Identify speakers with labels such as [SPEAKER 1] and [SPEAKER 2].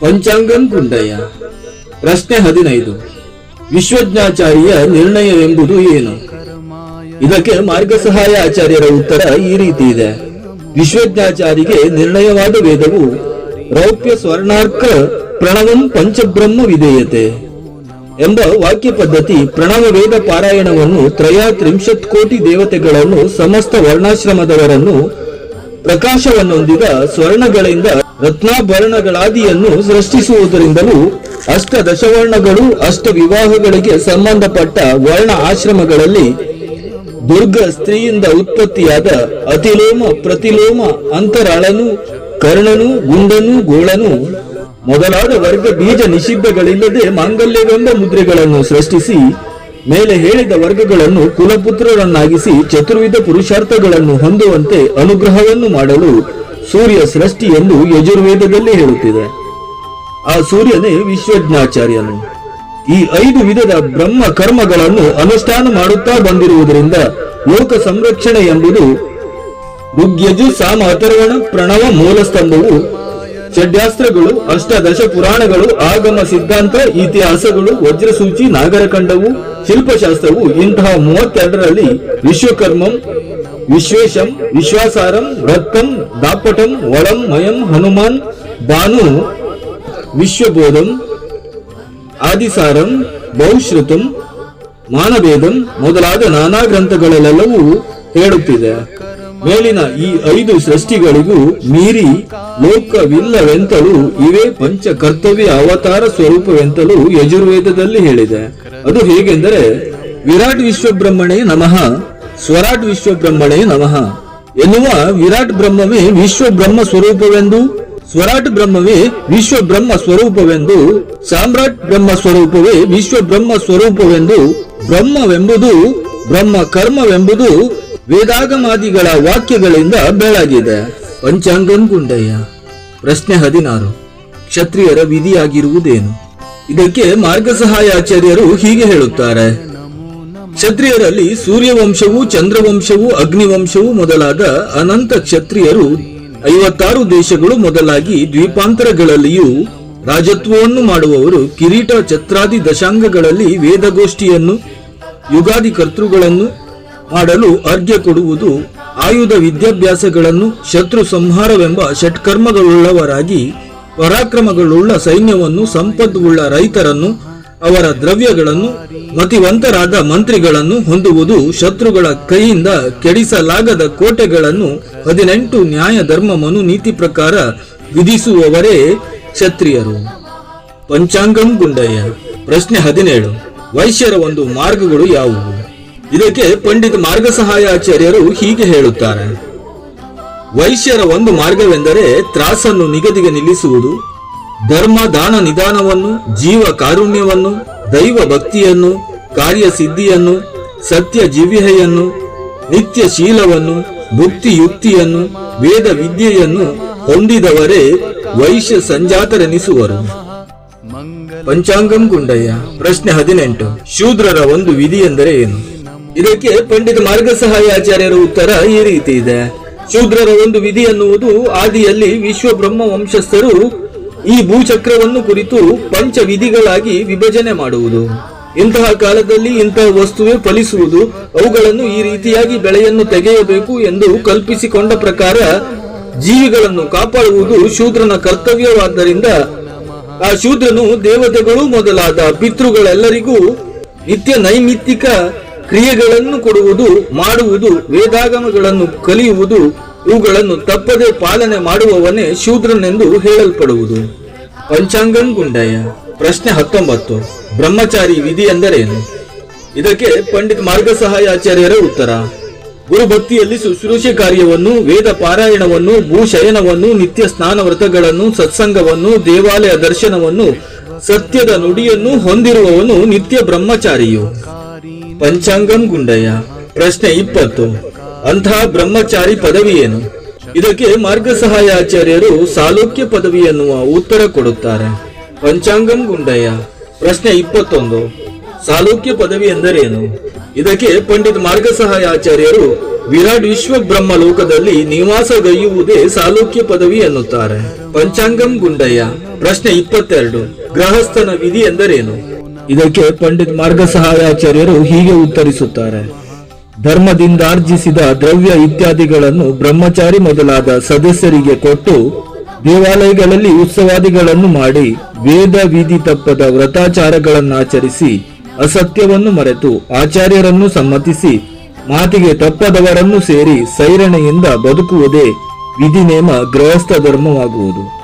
[SPEAKER 1] ಪಂಚಾಂಗಂ ಗುಂಡಯ್ಯ ಪ್ರಶ್ನೆ ಹದಿನೈದು. ವಿಶ್ವಜ್ಞಾಚಾರ್ಯ ನಿರ್ಣಯವೆಂಬುದು ಏನು? ಇದಕ್ಕೆ ಮಾರ್ಗಸಹಾಯ ಆಚಾರ್ಯರ ಉತ್ತರ ಈ ರೀತಿ ಇದೆ. ವಿಶ್ವಜ್ಞಾಚಾರಿಗೆ ನಿರ್ಣಯವಾದ ವೇದವು ರೌಪ್ಯ ಸ್ವರ್ಣಾರ್ಕ ಪ್ರಣವಂ ಪಂಚಬ್ರಹ್ಮ ವಿಧೇಯತೆ ಎಂಬ ವಾಕ್ಯ ಪದ್ಧತಿ ಪ್ರಣವ ವೇದ ಪಾರಾಯಣವನ್ನು ತ್ರಯ ತ್ರಿಂಶತ್ ಕೋಟಿ ದೇವತೆಗಳನ್ನು ಸಮಸ್ತ ವರ್ಣಾಶ್ರಮದವರನ್ನು ಪ್ರಕಾಶವನ್ನೊಂದಿದ ಸ್ವರ್ಣಗಳಿಂದ ರತ್ನಾಭರಣಗಳಾದಿಯನ್ನು ಸೃಷ್ಟಿಸುವುದರಿಂದಲೂ ಅಷ್ಟ ದಶವರ್ಣಗಳು ಅಷ್ಟ ವಿವಾಹಗಳಿಗೆ ಸಂಬಂಧಪಟ್ಟ ವರ್ಣ ಆಶ್ರಮಗಳಲ್ಲಿ ದುರ್ಗ ಸ್ತ್ರೀಯಿಂದ ಉತ್ಪತ್ತಿಯಾದ ಅತಿಲೋಮ, ಪ್ರತಿಲೋಮ, ಅಂತರಾಳನು, ಕರ್ಣನು, ಗುಂಡನು, ಗೋಳನು ಮೊದಲಾದ ವರ್ಗ ಬೀಜ ನಿಷಿದ್ಧಗಳಿಲ್ಲದೆ ಮಾಂಗಲ್ಯವೆಂಬ ಮುದ್ರೆಗಳನ್ನು ಸೃಷ್ಟಿಸಿ ಮೇಲೆ ಹೇಳಿದ ವರ್ಗಗಳನ್ನು ಕುಲಪುತ್ರರನ್ನಾಗಿಸಿ ಚತುರ್ವಿಧ ಪುರುಷಾರ್ಥಗಳನ್ನು ಹೊಂದುವಂತೆ ಅನುಗ್ರಹವನ್ನು ಮಾಡಲು ಸೂರ್ಯ ಸೃಷ್ಟಿ ಎಂದು ಯಜುರ್ವೇದದಲ್ಲಿ ಹೇಳುತ್ತಿದೆ. ಆ ಸೂರ್ಯನೇ ವಿಶ್ವಜ್ಞಾಚಾರ್ಯನು. ಈ ಐದು ವಿಧದ ಬ್ರಹ್ಮ ಕರ್ಮಗಳನ್ನು ಅನುಷ್ಠಾನ ಮಾಡುತ್ತಾ ಬಂದಿರುವುದರಿಂದ ಲೋಕ ಸಂರಕ್ಷಣೆ ಎಂಬುದು ಋಗ್ಯಜು ಸಾಮ ಅಥರ್ವಣ ಪ್ರಣವ ಮೂಲಸ್ತಂಭವು ಷಡ್ಯಾಸ್ತ್ರಗಳು, ಅಷ್ಟದಶ ಪುರಾಣಗಳು, ಆಗಮ ಸಿದ್ಧಾಂತ, ಇತಿಹಾಸಗಳು, ವಜ್ರಸೂಚಿ, ನಾಗರಖಂಡವು, ಶಿಲ್ಪಶಾಸ್ತ್ರವು, ಇಂತಹ ಮೂವತ್ತೆರಡರಲ್ಲಿ ವಿಶ್ವಕರ್ಮಂ, ವಿಶ್ವೇಶಂ, ವಿಶ್ವಾಸಾರಂ, ರಕ್ತಂ, ದಾಪಟಂ, ಒಳಂ, ಮಯಂ, ಹನುಮಾನ್ ಭಾನು ವಿಶ್ವಬೋಧಂ, ಆದಿಸಾರಂ, ಬಹುಶ್ರುತಂ ಮಾನಭೇದಂ ಮೊದಲಾದ ನಾನಾ ಗ್ರಂಥಗಳಲ್ಲೆಲ್ಲವೂ ಹೇಳುತ್ತಿದೆ. ಮೇಲಿನ ಈ ಐದು ಸೃಷ್ಟಿಗಳಿಗೂ ಮೀರಿ ಲೋಕವಿಲ್ಲವೆಂತಲೂ ಇವೇ ಪಂಚ ಕರ್ತವ್ಯ ಅವತಾರ ಸ್ವರೂಪವೆಂತಲೂ ಯಜುರ್ವೇದದಲ್ಲಿ ಹೇಳಿದೆ. ಅದು ಹೇಗೆಂದರೆ, ವಿರಾಟ್ ವಿಶ್ವಬ್ರಹ್ಮಣೇ ನಮಃ, ಸ್ವರಾಟ್ ವಿಶ್ವಬ್ರಹ್ಮಣೇ ನಮಃ ಎನ್ನುವ ವಿರಾಟ್ ಬ್ರಹ್ಮವೇ ವಿಶ್ವಬ್ರಹ್ಮ ಸ್ವರೂಪವೆಂದು, ಸ್ವರಾಟ್ ಬ್ರಹ್ಮವೇ ವಿಶ್ವ ಬ್ರಹ್ಮ ಸ್ವರೂಪವೆಂದು, ಸಾಮ್ರಾಟ್ ಬ್ರಹ್ಮ ಸ್ವರೂಪವೇ ವಿಶ್ವ ಬ್ರಹ್ಮ ಸ್ವರೂಪವೆಂದು ಬ್ರಹ್ಮವೆಂಬುದು ಬ್ರಹ್ಮ ಕರ್ಮವೆಂಬುದು ವೇದಾಗಮಾದಿಗಳ ವಾಕ್ಯಗಳಿಂದ ಬೆಳಗಿದೆ. ಪಂಚಾಂಗಂ ಗುಂಡಯ್ಯ ಪ್ರಶ್ನೆ ಹದಿನಾರು. ಕ್ಷತ್ರಿಯರ ವಿಧಿಯಾಗಿರುವುದೇನು? ಇದಕ್ಕೆ ಮಾರ್ಗ ಸಹಾಯಾಚಾರ್ಯರು ಹೀಗೆ ಹೇಳುತ್ತಾರೆ. ಕ್ಷತ್ರಿಯರಲ್ಲಿ ಸೂರ್ಯವಂಶವು ಚಂದ್ರವಂಶವು ಅಗ್ನಿವಂಶವು ಮೊದಲಾದ ಅನಂತ ಕ್ಷತ್ರಿಯರು ಐವತ್ತಾರು ದೇಶಗಳು ಮೊದಲಾಗಿ ದ್ವೀಪಾಂತರಗಳಲ್ಲಿಯೂ ರಾಜತ್ವವನ್ನು ಮಾಡುವವರು ಕಿರೀಟ ಛತ್ರಾದಿ ದಶಾಂಗಗಳಲ್ಲಿ ವೇದಗೋಷ್ಠಿಯನ್ನು ಯುಗಾದಿ ಕರ್ತೃಗಳನ್ನು ಮಾಡಲು ಅರ್ಘ್ಯ ಕೊಡುವುದು ಆಯುಧ ವಿದ್ಯಾಭ್ಯಾಸಗಳನ್ನು ಶತ್ರು ಸಂಹಾರವೆಂಬ ಷಟ್ಕರ್ಮಗಳುಳ್ಳವರಾಗಿ, ಪರಾಕ್ರಮಗಳುಳ್ಳ ಸೈನ್ಯವನ್ನು ಸಂಪದ್ವುಳ್ಳ ರೈತರನ್ನು, ಅವರ ದ್ರವ್ಯಗಳನ್ನು, ಮತಿವಂತರಾದ ಮಂತ್ರಿಗಳನ್ನು ಹೊಂದುವುದು ಶತ್ರುಗಳ ಕೈಯಿಂದ ಕೆಡಿಸಲಾಗದ ಕೋಟೆಗಳನ್ನು ಹದಿನೆಂಟು ನ್ಯಾಯ ಮನು ನೀತಿ ಪ್ರಕಾರ ವಿಧಿಸುವವರೇ ಕ್ಷತ್ರಿಯರು. ಪಂಚಾಂಗಂ ಗುಂಡಯ್ಯ. ಪ್ರಶ್ನೆ ಹದಿನೇಳು. ವೈಶ್ಯರ ಒಂದು ಮಾರ್ಗಗಳು ಯಾವುವು? ಇದಕ್ಕೆ ಪಂಡಿತ ಮಾರ್ಗ ಸಹಾಯಾಚಾರ್ಯರು ಹೀಗೆ ಹೇಳುತ್ತಾರೆ. ವೈಶ್ಯರ ಒಂದು ಮಾರ್ಗವೆಂದರೆ ತ್ರಾಸನ್ನು ನಿಗದಿಗೆ ನಿಲ್ಲಿಸುವುದು, ಧರ್ಮ ದಾನ ನಿಧಾನವನ್ನು ಜೀವ ಕಾರುಣ್ಯವನ್ನು, ದೈವ ಭಕ್ತಿಯನ್ನು ಕಾರ್ಯಸಿದ್ಧಿಯನ್ನು ಸತ್ಯ ಜೀವಿಹೆಯನ್ನು, ನಿತ್ಯ ಶೀಲವನ್ನು, ಭುಕ್ತಿ ಯುಕ್ತಿಯನ್ನು, ವೇದ ವಿದ್ಯೆಯನ್ನು ಹೊಂದಿದವರೇ ವೈಶ್ಯ ಸಂಜಾತರೆನಿಸುವರು. ಪಂಚಾಂಗಂ ಗುಂಡಯ್ಯ ಪ್ರಶ್ನೆ ಹದಿನೆಂಟು. ಶೂದ್ರರ ಒಂದು ವಿಧಿ ಎಂದರೆ ಏನು? ಇದಕ್ಕೆ ಪಂಡಿತ ಮಾರ್ಗ ಸಹಾಯಾಚಾರ್ಯರ ಉತ್ತರ ಈ ರೀತಿ ಇದೆ. ಶೂದ್ರರ ಒಂದು ವಿಧಿ ಅನ್ನುವುದು ಆದಿಯಲ್ಲಿ ವಿಶ್ವ ಬ್ರಹ್ಮ ವಂಶಸ್ಥರು ಈ ಭೂಚಕ್ರವನ್ನು ಕುರಿತು ಪಂಚ ವಿಧಿಗಳಾಗಿ ವಿಭಜನೆ ಮಾಡುವುದು. ಇಂತಹ ಕಾಲದಲ್ಲಿ ಇಂತಹ ವಸ್ತುವೆ ಫಲಿಸುವುದು, ಅವುಗಳನ್ನು ಈ ರೀತಿಯಾಗಿ ಬೆಳೆಯನ್ನು ತೆಗೆಯಬೇಕು ಎಂದು ಕಲ್ಪಿಸಿಕೊಂಡ ಪ್ರಕಾರ ಜೀವಿಗಳನ್ನು ಕಾಪಾಡುವುದು ಶೂದ್ರನ ಕರ್ತವ್ಯವಾದ್ದರಿಂದ ಆ ಶೂದ್ರನು ದೇವತೆಗಳು ಮೊದಲಾದ ಪಿತೃಗಳೆಲ್ಲರಿಗೂ ನಿತ್ಯ ನೈಮಿತ್ತಿಕ ಕ್ರಿಯೆಗಳನ್ನು ಕೊಡುವುದು, ಮಾಡುವುದು, ವೇದಾಗಮಗಳನ್ನು ಕಲಿಯುವುದು, ಇವುಗಳನ್ನು ತಪ್ಪದೆ ಪಾಲನೆ ಮಾಡುವವನೇ ಶೂದ್ರನೆಂದು ಹೇಳಲ್ಪಡುವುದು. ಪಂಚಾಂಗನ್ ಗುಂಡಯ್ಯ ಪ್ರಶ್ನೆ ಹತ್ತೊಂಬತ್ತು. ಬ್ರಹ್ಮಚಾರಿ ವಿಧಿ ಎಂದರೇನು? ಇದಕ್ಕೆ ಪಂಡಿತ್ ಮಾರ್ಗಸಹಾಯ ಸಹಾಯಾಚಾರ್ಯರ ಉತ್ತರ. ಗುರುಭಕ್ತಿಯಲ್ಲಿ ಶುಶ್ರೂಷೆ ಕಾರ್ಯವನ್ನು, ವೇದ ಪಾರಾಯಣವನ್ನು, ಭೂಶಯನವನ್ನು, ನಿತ್ಯ ಸ್ನಾನ ವ್ರತಗಳನ್ನು ಸತ್ಸಂಗವನ್ನು, ದೇವಾಲಯ ದರ್ಶನವನ್ನು, ಸತ್ಯದ ನುಡಿಯನ್ನು ಹೊಂದಿರುವವನು ನಿತ್ಯ ಬ್ರಹ್ಮಚಾರಿಯು. ಪಂಚಾಂಗಂ ಗುಂಡಯ್ಯ ಪ್ರಶ್ನೆ ಇಪ್ಪತ್ತು. ಅಂತಹ ಬ್ರಹ್ಮಚಾರಿ ಪದವಿ ಏನು ಇದಕ್ಕೆ ಮಾರ್ಗ ಸಹಾಯಾಚಾರ್ಯರು ಸಾಲೋಕ್ಯ ಪದವಿ ಎನ್ನುವ ಉತ್ತರ ಕೊಡುತ್ತಾರೆ. ಪಂಚಾಂಗಂ ಗುಂಡಯ್ಯ ಪ್ರಶ್ನೆ ಇಪ್ಪತ್ತೊಂದು. ಸಾಲೋಕ್ಯ ಪದವಿ ಎಂದರೇನು? ಇದಕ್ಕೆ ಪಂಡಿತ್ ಮಾರ್ಗ ಸಹಾಯಾಚಾರ್ಯರು ವಿರಾಟ್ ವಿಶ್ವ ಬ್ರಹ್ಮ ಲೋಕದಲ್ಲಿ ನಿವಾಸಗೈಯುವುದೇ ಸಾಲೋಕ್ಯ ಪದವಿ ಎನ್ನುತ್ತಾರೆ. ಪಂಚಾಂಗಂ ಗುಂಡಯ್ಯ ಪ್ರಶ್ನೆ ಇಪ್ಪತ್ತೆರಡು. ಗೃಹಸ್ಥನ ವಿಧಿ ಎಂದರೇನು? ಇದಕ್ಕೆ ಪಂಡಿತ್ ಮಾರ್ಗ ಸಹಾಯಾಚಾರ್ಯರು ಹೀಗೆ ಉತ್ತರಿಸುತ್ತಾರೆ. ಧರ್ಮದಿಂದ ಆರ್ಜಿಸಿದ ದ್ರವ್ಯ ಇತ್ಯಾದಿಗಳನ್ನು ಬ್ರಹ್ಮಚಾರಿ ಮೊದಲಾದ ಸದಸ್ಯರಿಗೆ ಕೊಟ್ಟು ದೇವಾಲಯಗಳಲ್ಲಿ ಉತ್ಸವಾದಿಗಳನ್ನು ಮಾಡಿ ವೇದ ವಿಧಿ ತಪ್ಪದ ವ್ರತಾಚಾರಗಳನ್ನಾಚರಿಸಿ ಅಸತ್ಯವನ್ನು ಮರೆತು ಆಚಾರ್ಯರನ್ನು ಸಮ್ಮತಿಸಿ ಮಾತಿಗೆ ತಪ್ಪದವರನ್ನು ಸೇರಿ ಸೈರಣೆಯಿಂದ ಬದುಕುವುದೇ ವಿಧಿ ನೇಮ ಗೃಹಸ್ಥ ಧರ್ಮವಾಗುವುದು.